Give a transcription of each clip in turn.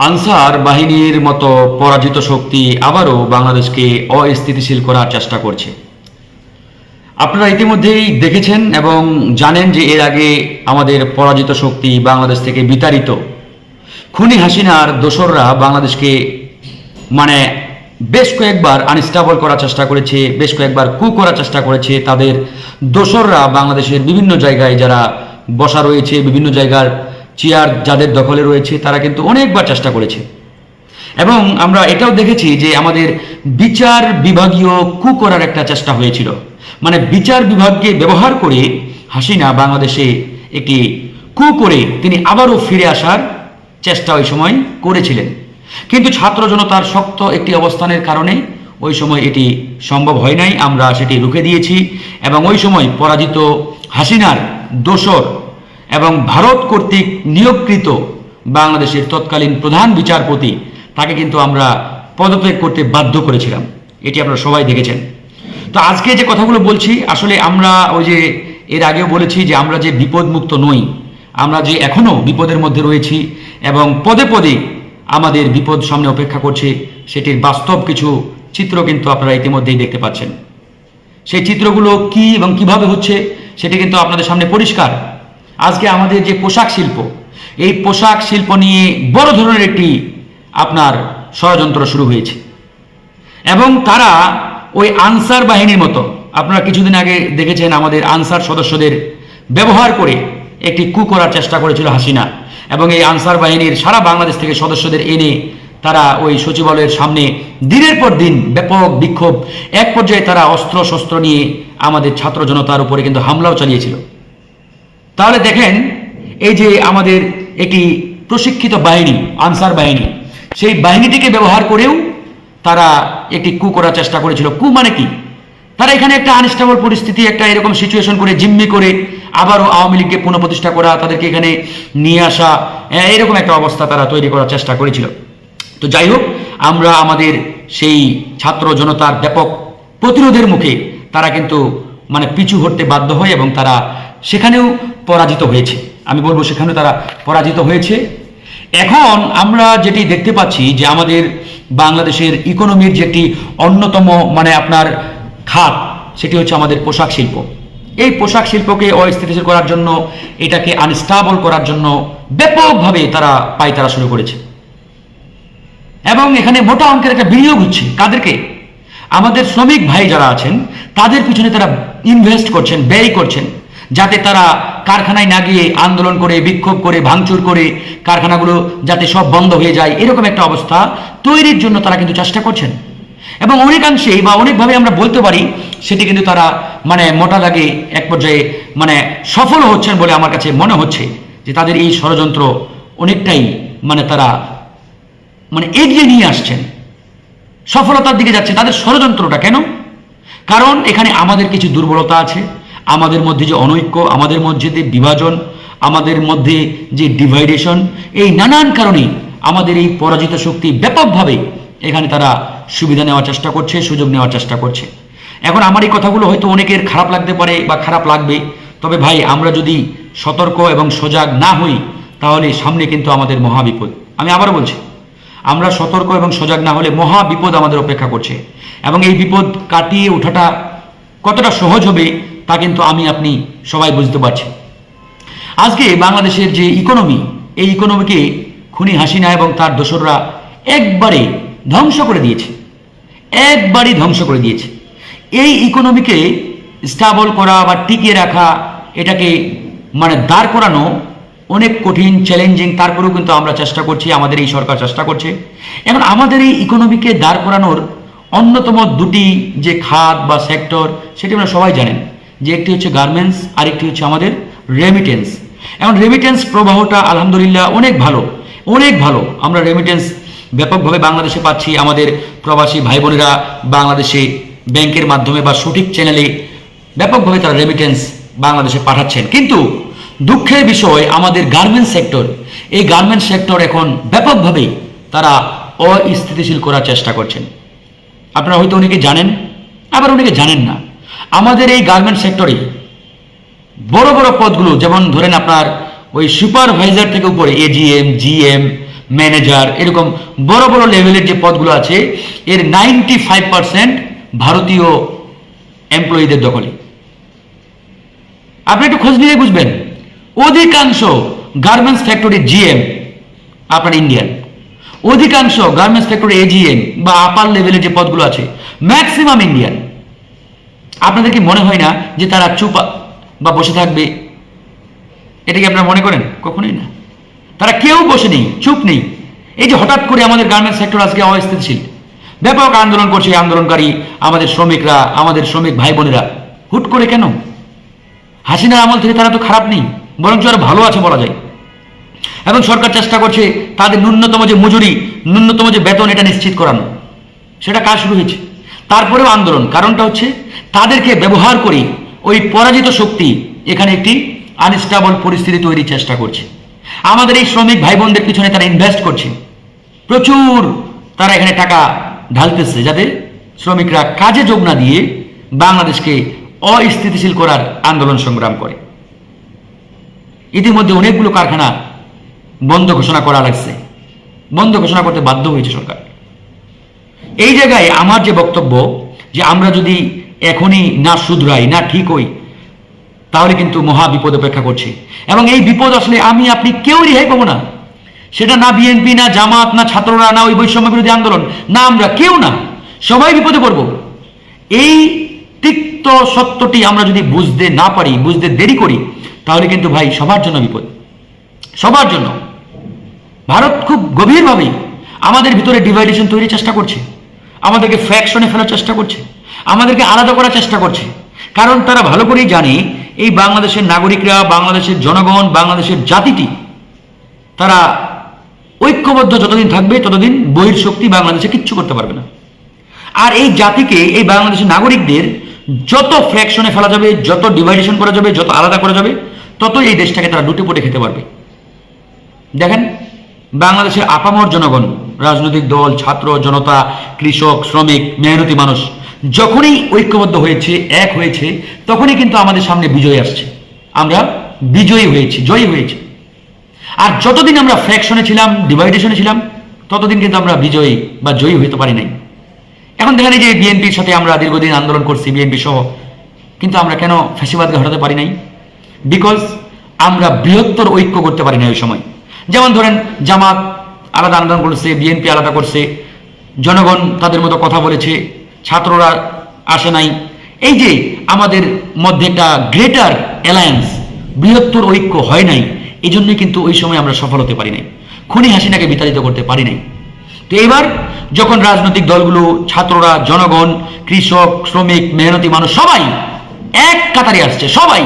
Answer বাহিনীর মতো পরাজিত শক্তি আবারও বাংলাদেশকে অস্থিতিশীল করার চেষ্টা করছে। আপনারা ইতিমধ্যেই দেখেছেন এবং জানেন যে এর আগে আমাদের পরাজিত শক্তি বাংলাদেশ থেকে বিতাড়িত খুনি হাসিনার দোসররা বাংলাদেশকে মানে বেশ কয়েকবার আনস্টেবল করার চেষ্টা করেছে, বেশ কয়েকবার কু করার চেষ্টা করেছে তাদের দোসররা বাংলাদেশের বিভিন্ন জায়গায় যারা বসা রয়েছে, বিভিন্ন জায়গার চেয়ার যাদের দখলে রয়েছে, তারা কিন্তু অনেকবার চেষ্টা করেছে। এবং আমরা এটাও দেখেছি যে আমাদের বিচার বিভাগীয় কু করার একটা চেষ্টা হয়েছিল। মানে বিচার বিভাগকে ব্যবহার করে হাসিনা বাংলাদেশে একটি কু করে তিনি আবারও ফিরে আসার চেষ্টা ওই সময় করেছিলেন। কিন্তু ছাত্র জনতার শক্ত একটি অবস্থানের কারণে ওই সময় এটি সম্ভব হয় নাই, আমরা সেটি রুখে দিয়েছি এবং ওই সময় পরাজিত হাসিনার দোসর এবং ভারত কর্তৃক নিয়োগকৃত বাংলাদেশের তৎকালীন প্রধান বিচারপতি, তাকে কিন্তু আমরা পদত্যাগ করতে বাধ্য করেছিলাম। এটি আপনারা সবাই দেখেছেন। তো আজকে যে কথাগুলো বলছি, আসলে আমরা ওই যে এর আগেও বলেছি যে আমরা যে বিপদমুক্ত নই, আমরা যে এখনও বিপদের মধ্যে রয়েছি এবং পদে পদে আমাদের বিপদ সামনে অপেক্ষা করছে, সেটির বাস্তব কিছু চিত্র কিন্তু আপনারা ইতিমধ্যেই দেখতে পাচ্ছেন। সেই চিত্রগুলো কি এবং কীভাবে হচ্ছে, সেটি কিন্তু আপনাদের সামনে পরিষ্কার আজকে আমাদের যে পোশাক শিল্প, এই পোশাক শিল্প নিয়ে বড় ধরনের একটি আপনার ষড়যন্ত্র শুরু হয়েছে। এবং তারা ওই আনসার বাহিনীর মতো, আপনারা কিছুদিন আগে দেখেছেন আমাদের আনসার সদস্যদের ব্যবহার করে একটি কু করার চেষ্টা করেছিল হাসিনা। এবং এই আনসার বাহিনীর সারা বাংলাদেশ থেকে সদস্যদের এনে তারা ওই সচিবালয়ের সামনে দিনের পর দিন ব্যাপক বিক্ষোভ, এক পর্যায়ে তারা অস্ত্র শস্ত্র নিয়ে আমাদের ছাত্র জনতার উপরে কিন্তু হামলাও চালিয়েছিল। তাহলে দেখেন এই যে আমাদের একটি প্রশিক্ষিত বাহিনী আনসার বাহিনী সেই বাহিনীটিকে ব্যবহার করেও তারা একটি কু করার চেষ্টা করেছিল। কু মানে কি? তারা এখানে একটা আনস্টেবল পরিস্থিতি একটা এরকম সিচুয়েশন করে জিম্মি করে আবারও আওয়ামী লীগকে পুনঃপ্রতিষ্ঠা করা তাদেরকে এখানে নিয়ে আসা আহ, এরকম একটা অবস্থা তারা তৈরি করার চেষ্টা করেছিল। তো যাই হোক আমরা আমাদের সেই ছাত্র জনতার ব্যাপক প্রতিরোধের মুখে তারা কিন্তু মানে পিছু হটতে বাধ্য হয় এবং তারা সেখানেও পরাজিত হয়েছে। আমি বলব সেখানেও তারা পরাজিত হয়েছে। এখন আমরা যেটি দেখতে পাচ্ছি যে আমাদের বাংলাদেশের ইকোনমির যে একটি অন্যতম মানে আপনার খাত, সেটি হচ্ছে আমাদের পোশাক শিল্প। এই পোশাক শিল্পকে অস্থিতিশীল করার জন্য, এটাকে আনস্টাবল করার জন্য ব্যাপকভাবে তারা পাইতারা শুরু করেছে। এবং এখানে মোটা অঙ্কের একটা বিনিয়োগ হচ্ছে। কাদেরকে আমাদের শ্রমিক ভাই যারা আছেন, তাদের পিছনে তারা ইনভেস্ট করছেন, ব্যয় করছেন। যাতে তারা কারখানায় না গিয়ে আন্দোলন করে, বিক্ষোভ করে, ভাঙচুর করে কারখানাগুলো যাতে সব বন্ধ হয়ে যায়, এরকম একটা অবস্থা তৈরির জন্য তারা কিন্তু চেষ্টা করছেন। এবং অনেকাংশেই বা অনেকভাবে আমরা বলতে পারি, সেটি কিন্তু তারা মানে মোটা দাগে এক পর্যায়ে মানে সফল হচ্ছেন বলে আমার কাছে মনে হচ্ছে যে তাদের এই ষড়যন্ত্র অনেকটাই মানে তারা মানে এগিয়ে নিয়ে আসছেন। সফলতার দিকে যাচ্ছে। তাদের ষড়যন্ত্রটা কেন? কারণ এখানে আমাদের কিছু দুর্বলতা আছে আমাদের মধ্যে যে অনৈক্য, আমাদের মধ্যে যে বিভাজন, আমাদের মধ্যে যে ডিভাইডেশন, এই নানান কারণে আমাদের এই পরাজিত শক্তি ব্যাপকভাবে এখানে তারা সুবিধা নেওয়ার চেষ্টা করছে, সুযোগ নেওয়ার চেষ্টা করছে। এখন আমার এই কথাগুলো হয়তো অনেকের খারাপ লাগতে পারে বা খারাপ লাগবে, তবে ভাই, আমরা যদি সতর্ক এবং সজাগ না হই, তাহলে সামনে কিন্তু আমাদের মহাবিপদ আমি আবার বলছি, আমরা সতর্ক এবং সজাগ না হলে মহা বিপদ আমাদের অপেক্ষা করছে। এবং এই বিপদ কাটিয়ে ওঠাটা কতটা সহজ হবে তা কিন্তু আমি, আপনি সবাই বুঝতে পারছি। আজকে বাংলাদেশের যে ইকোনমি এই ইকোনমিকে খুনি হাসিনা এবং তার দোসররা একবারে ধ্বংস করে দিয়েছে। একবারই ধ্বংস করে দিয়েছে। এই ইকোনমিকে স্টাবল করা বা টিকিয়ে রাখা, এটাকে মানে দাঁড় করানো অনেক কঠিন চ্যালেঞ্জিং তারপরেও কিন্তু আমরা চেষ্টা করছি, আমাদের এই সরকার চেষ্টা করছে। এখন আমাদের এই ইকোনমিকে দাঁড় করানোর অন্যতম দুটি যে খাত বা সেক্টর সেটি আমরা সবাই জানেন। যে একটি হচ্ছে গার্মেন্টস আরেকটি হচ্ছে আমাদের রেমিটেন্স এখন রেমিটেন্স প্রবাহটা আলহামদুলিল্লাহ অনেক ভালো অনেক ভালো। আমরা রেমিটেন্স ব্যাপকভাবে বাংলাদেশে পাচ্ছি। আমাদের প্রবাসী ভাই বোনেরা বাংলাদেশে ব্যাংকের মাধ্যমে বা সঠিক চ্যানেলে ব্যাপকভাবে তারা রেমিটেন্স বাংলাদেশে পাঠাচ্ছেন। কিন্তু দুঃখের বিষয়, আমাদের গার্মেন্টস সেক্টর এই গার্মেন্টস সেক্টর এখন ব্যাপকভাবে তারা অস্থিতিশীল করার চেষ্টা করছেন। আপনারা হয়তো অনেকে জানেন, আবার অনেকে জানেন না। আমাদের এই গার্মেন্ট সেক্টরে বড় বড় পদগুলো, যেমন ধরেন আপনার ওই সুপারভাইজার থেকে উপরে এজিএম জিএম ম্যানেজার এরকম বড় বড় লেভেলের যে পদগুলো আছে, এর নাইনটি ফাইভ পার্সেন্ট ভারতীয় এমপ্লয়ীদের দখলে। আপনি একটু খোঁজ নিয়ে বুঝবেন, অধিকাংশ গার্মেন্টস ফ্যাক্টরি জিএম আপনার ইন্ডিয়ান অধিকাংশ গার্মেন্টস ফ্যাক্টরি এজিএম বা আপার লেভেলের যে পদগুলো আছে ম্যাক্সিমাম ইন্ডিয়ান আপনাদের কি মনে হয় না যে তারা চুপ বা বসে থাকবে? এটা কি আপনারা মনে করেন? কখনোই না। তারা কেউ বসে নেই, চুপ নেই। এই যে হঠাৎ করে আমাদের গার্মেন্টস সেক্টর আজকে অস্থিতিশীল। ব্যাপক আন্দোলন করছে আন্দোলনকারী আমাদের শ্রমিকরা, আমাদের শ্রমিক ভাই বোনেরা হুট করে কেন? হাসিনার আমল থেকে তারা তো খারাপ নেই, বরঞ্চ আরও ভালো আছে বলা যায়। এবং সরকার চেষ্টা করছে তাদের ন্যূনতম যে মজুরি, ন্যূনতম যে বেতন, এটা নিশ্চিত করানো। সেটা কাজ শুরু হয়েছে? তারপরেও আন্দোলন। কারণটা হচ্ছে তাদেরকে ব্যবহার করে ওই পরাজিত শক্তি এখানে একটি আনস্টেবল পরিস্থিতি তৈরির চেষ্টা করছে। আমাদের এই শ্রমিক ভাই বোনদের পিছনে তারা ইনভেস্ট করছে। প্রচুর তারা এখানে টাকা ঢালতেছে যাতে শ্রমিকরা কাজে যোগ না দিয়ে বাংলাদেশকে অস্থিতিশীল করার আন্দোলন সংগ্রাম করে। ইতিমধ্যে অনেকগুলো কারখানা বন্ধ ঘোষণা করা লাগছে। বন্ধ ঘোষণা করতে বাধ্য হয়েছে সরকার। এই জায়গায় আমার যে বক্তব্য যে আমরা যদি এখনই না শুধরাই, না ঠিক হই, তাহলে কিন্তু মহা বিপদ অপেক্ষা করছে। এবং এই বিপদ আসলে আমি, আপনি কেউ রেহাই পাবো না। সেটা না বিএনপি, না জামাত, না ছাত্ররা, না ওই বৈষম্য বিরোধী আন্দোলন, না আমরা, কেউ না। সবাই বিপদে পড়ব। এই তিক্ত সত্যটি আমরা যদি বুঝতে না পারি, বুঝতে দেরি করি, তাহলে কিন্তু ভাই সবার জন্য বিপদ। সবার জন্য। ভারত খুব গভীরভাবে আমাদের ভিতরে ডিভাইডেশন তৈরির চেষ্টা করছে। আমাদেরকে ফ্র্যাকশনে ফেলার চেষ্টা করছে, আমাদেরকে আলাদা করার চেষ্টা করছে। কারণ তারা ভালো করেই জানে, এই বাংলাদেশের নাগরিকরা, বাংলাদেশের জনগণ, বাংলাদেশের জাতিটি, তারা ঐক্যবদ্ধ যতদিন থাকবে, ততদিন বহির শক্তি বাংলাদেশে কিচ্ছু করতে পারবে না। আর এই জাতিকে, এই বাংলাদেশের নাগরিকদের যত ফ্র্যাকশনে ফেলা যাবে, যত ডিভাইডেশন করা যাবে, যত আলাদা করা যাবে তত এই দেশটাকে তারা লুটে পুটে খেতে পারবে। দেখেন বাংলাদেশের আপামর জনগণ, রাজনৈতিক দল, ছাত্র, জনতা, কৃষক, শ্রমিক, মেহনতি মানুষ, যখনই ঐক্যবদ্ধ হয়েছে, এক হয়েছে, তখনই কিন্তু আমাদের সামনে বিজয় আসছে। আমরা বিজয়ী হয়েছি, জয়ী হয়েছি। আর যতদিন আমরা ফ্র্যাকশনে ছিলাম, ডিভাইডেশনে ছিলাম, ততদিন কিন্তু আমরা বিজয়ী বা জয়ী হতে পারি নাই। এখন দেখেন এই যে বিএনপির সাথে আমরা দীর্ঘদিন আন্দোলন করছি, বিএনপি সহ, কিন্তু আমরা কেন ফ্যাসিবাদকে হটাতে পারি নাই? বিকজ আমরা বৃহত্তর ঐক্য করতে পারি না ওই সময়। যেমন ধরেন জামাত আলাদা আন্দোলন করছে বিএনপি আলাদা করছে, জনগণ তাদের মতো কথা বলেছে, ছাত্ররা আসে নাই। এই যে আমাদের মধ্যে একটা গ্রেটার অ্যালায়েন্স বৃহত্তর ঐক্য হয় নাই এই জন্যই কিন্তু ওই সময় আমরা সফল হতে পারি নাই। খুনি হাসিনাকে বিতাড়িত করতে পারি নাই। তো এবার যখন রাজনৈতিক দলগুলো, ছাত্ররা, জনগণ, কৃষক, শ্রমিক, মেহনতি মানুষ সবাই এক কাতারে আসছে, সবাই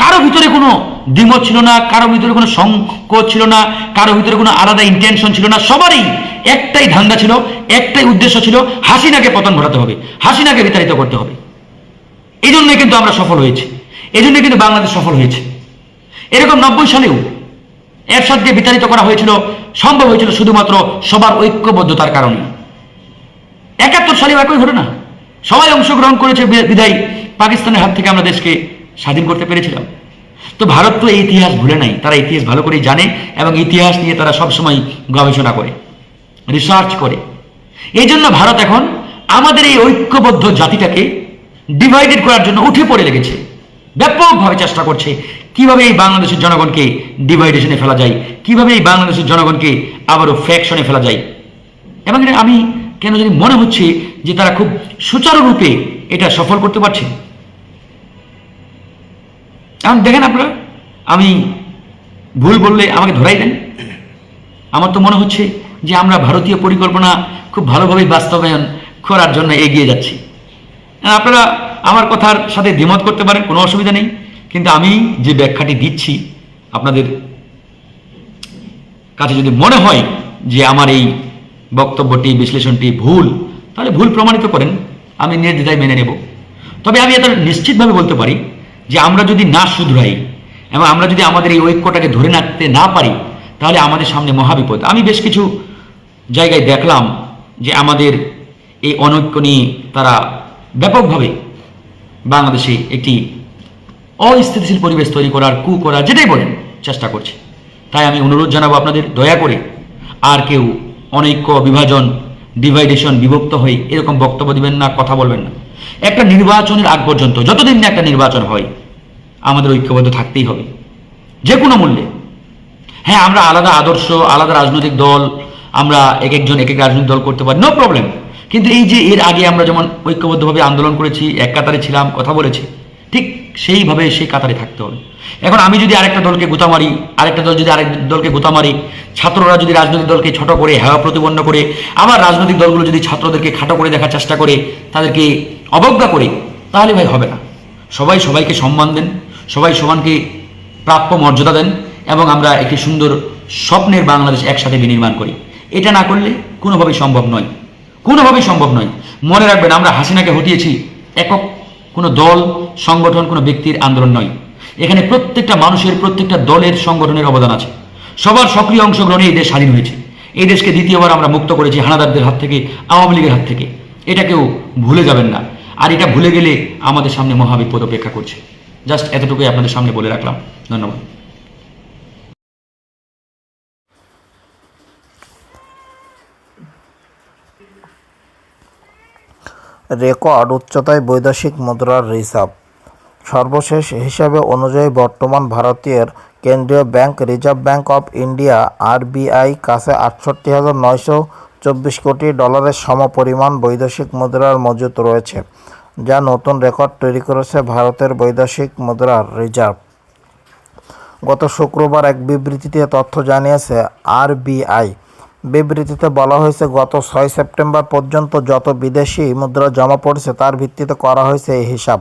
কারও ভিতরে কোনো দ্বিমত ছিল না, কারও ভিতরে কোনো সংকোচ ছিল না, কারও ভিতরে কোনো আলাদা ইন্টেনশন ছিল না, সবারই একটাই ধান্দা ছিল, একটাই উদ্দেশ্য ছিল হাসিনাকে পতন ঘটাতে হবে, হাসিনাকে বিতাড়িত করতে হবে। এই জন্যই কিন্তু আমরা সফল হয়েছি এই জন্যই কিন্তু বাংলাদেশ সফল হয়েছে। এরকম নব্বই সালেও এরশাদকে বিতাড়িত করা হয়েছিল, সম্ভব হয়েছিল শুধুমাত্র সবার ঐক্যবদ্ধতার কারণে। একাত্তর সালেও একই ঘটনা, সবাই অংশগ্রহণ করেছে বিদায় পাকিস্তানের হাত থেকে আমরা দেশকে স্বাধীন করতে পেরেছিলাম। তো ভারত তো এই ইতিহাস ভুলে নাই, তারা ইতিহাস ভালো করেই জানে এবং ইতিহাস নিয়ে তারা সবসময় গবেষণা করে রিসার্চ করে। এই জন্য ভারত এখন আমাদের এই ঐক্যবদ্ধ জাতিটাকে ডিভাইডেড করার জন্য উঠে পড়ে লেগেছে। ব্যাপকভাবে চেষ্টা করছে কীভাবে এই বাংলাদেশের জনগণকে ডিভাইডেশনে ফেলা যায়, কীভাবে এই বাংলাদেশের জনগণকে আবারও ফ্যাকশনে ফেলা যায়। এবং এটা আমি কেন যদি মনে হচ্ছে যে তারা খুব সুচারুরূপে এটা সফল করতে পারছে। এখন দেখেন আপনারা, আমি ভুল বললে আমাকে ধরাই দেন। আমার তো মনে হচ্ছে যে আমরা ভারতীয় পরিকল্পনা খুব ভালোভাবে বাস্তবায়ন করার জন্য এগিয়ে যাচ্ছি। আপনারা আমার কথার সাথে দ্বিমত করতে পারেন, কোনো অসুবিধা নেই। কিন্তু আমি যে ব্যাখ্যাটি দিচ্ছি, আপনাদের কাছে যদি মনে হয় যে আমার এই বক্তব্যটি, বিশ্লেষণটি ভুল, তাহলে ভুল প্রমাণিত করেন। আমি নির্দ্বিধায় মেনে নেব। তবে আমি এটা নিশ্চিতভাবে বলতে পারি যে আমরা যদি না শুধরাই এবং আমরা যদি আমাদের এই ঐক্যটাকে ধরে রাখতে না পারি, তাহলে আমাদের সামনে মহাবিপদ। আমি বেশ কিছু জায়গায় দেখলাম যে আমাদের এই অনৈক্য নিয়ে তারা ব্যাপকভাবে বাংলাদেশে একটি অস্থিতিশীল পরিবেশ তৈরি করার কু করার যেটাই বলেন, চেষ্টা করছে। তাই আমি অনুরোধ জানাব আপনাদের, দয়া করে আর কেউ অনৈক্য বিভাজন ডিভাইডেশন বিভক্ত হয়ে এরকম বক্তব্য দিবেন না, কথা বলবেন না। একটা নির্বাচনের আগ পর্যন্ত, যতদিন না একটা নির্বাচন হয়, আমাদের ঐক্যবদ্ধ থাকতেই হবে। যে কোনো মূল্যে। হ্যাঁ আমরা আলাদা আদর্শ, আলাদা রাজনৈতিক দল, আমরা এক একজন, এক এক রাজনৈতিক দল করতে পারি নো প্রবলেম কিন্তু এই যে এর আগে আমরা যেমন ঐক্যবদ্ধভাবে আন্দোলন করেছি, এক কাতারে ছিলাম, কথা বলেছি, ঠিক সেইভাবে সেই কাতারে থাকতে হবে। এখন আমি যদি আরেকটা দলকে গুতা মারি, আরেকটা দল যদি আরেক দলকে গুতা মারি, ছাত্ররা যদি রাজনৈতিক দলকে ছোট করে, হেওয়া প্রতিপন্ন করে, আবার রাজনৈতিক দলগুলো যদি ছাত্রদেরকে খাটো করে দেখার চেষ্টা করে, তাদেরকে অবজ্ঞা করে, তাহলে ভাই হবে না। সবাই সবাইকে সম্মান দেন, সবাই সমানকে প্রাপ্য মর্যাদা দেন এবং আমরা একটি সুন্দর স্বপ্নের বাংলাদেশ একসাথে বিনির্মাণ করি। এটা না করলে কোনোভাবেই সম্ভব নয়। কোনোভাবেই সম্ভব নয়। মনে রাখবেন, আমরা হাসিনাকে হটিয়েছি একক কোনো দল, সংগঠন, কোনো ব্যক্তির আন্দোলন নয়। এখানে প্রত্যেকটা মানুষের, প্রত্যেকটা দলের সংগঠনের অবদান আছে। সবার সক্রিয় অংশগ্রহণে এই দেশ স্বাধীন হয়েছে। এই দেশকে দ্বিতীয়বার আমরা মুক্ত করেছি হানাদারদের হাত থেকে, আওয়ামী লীগের হাত থেকে। এটা কেউ ভুলে যাবেন না। আর এটা ভুলে গেলে আমাদের সামনে মহাবিপদ অপেক্ষা করছে। জাস্ট এতটুকুই আপনাদের সামনে বলে রাখলাম। ধন্যবাদ। রেকর্ড উচ্চতায় বৈদেশিক মুদ্রার রিজার্ভ। সর্বশেষ হিসাবে অনুযায়ী বর্তমান ভারতীয় কেন্দ্রীয় bank reserve bank of India, RBI, কাছে আটষট্টি হাজার নয়শো চব্বিশ কোটি ডলারের সমপরিমাণ বৈদেশিক মুদ্রার মজুত রয়েছে, যা নতুন রেকর্ড তৈরি করেছে ভারতের বৈদেশিক মুদ্রার রিজার্ভ। গত শুক্রবার এক বিবৃতিতে তথ্য জানিয়েছে, আরবিআই বিবৃতিতে বলা হয়েছে, গত ছয় সেপ্টেম্বর পর্যন্ত যত বিদেশি মুদ্রা জমা পড়েছে তার ভিত্তিতে করা হয়েছে এই হিসাব।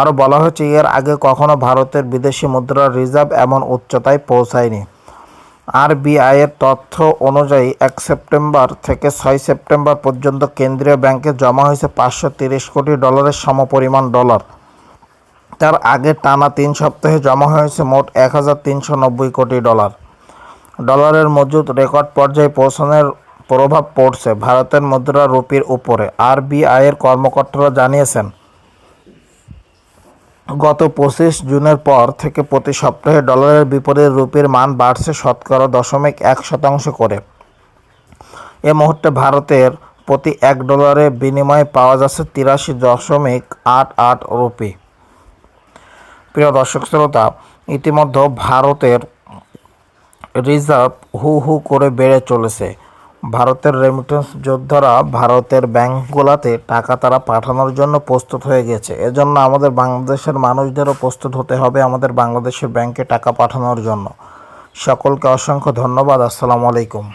আরও বলা হয়েছে, এর আগে কখনো ভারতের বিদেশি মুদ্রার রিজার্ভ এমন উচ্চতায় পৌঁছায়নি। আর আরবিআইয়ের তথ্য অনুযায়ী, এক সেপ্টেম্বর থেকে ছয় সেপ্টেম্বর পর্যন্ত কেন্দ্রীয় ব্যাংকে জমা হয়েছে পাঁচশো তিরিশ কোটি ডলারের সমপরিমাণ ডলার। তার আগে টানা তিন সপ্তাহে জমা হয়েছে মোট এক হাজার তিনশো নব্বই কোটি ডলার। ডলারের মজুদ রেকর্ড পর্যায়ে পৌঁছানোর প্রভাব পড়ছে ভারতের মুদ্রা রুপির উপরে। আরবিআইয়ের কর্মকর্তারা জানিয়েছেন, গত পঁচিশ জুনের পর থেকে প্রতি সপ্তাহে ডলারের বিপরীত রুপির মান বাড়ছে শতকরা দশমিক এক শতাংশ করে। এ মুহূর্তে ভারতের প্রতি এক ডলারে বিনিময়ে পাওয়া যাচ্ছে তিরাশি দশমিক আট আট রুপি। প্রিয় দর্শক শ্রোতা, ইতিমধ্যে ভারতের রিজার্ভ হু হু করে বেড়ে চলেছে। ভারতের রেমিটেন্স যোদ্ধারা ভারতের ব্যাংকগুলোতে টাকা তারা পাঠানোর জন্য প্রস্তুত হয়ে গেছে। এজন্য আমাদের বাংলাদেশের মানুষদেরও প্রস্তুত হতে হবে আমাদের বাংলাদেশের ব্যাংকে টাকা পাঠানোর জন্য। সকলকে অসংখ্য ধন্যবাদ। আসসালামু আলাইকুম।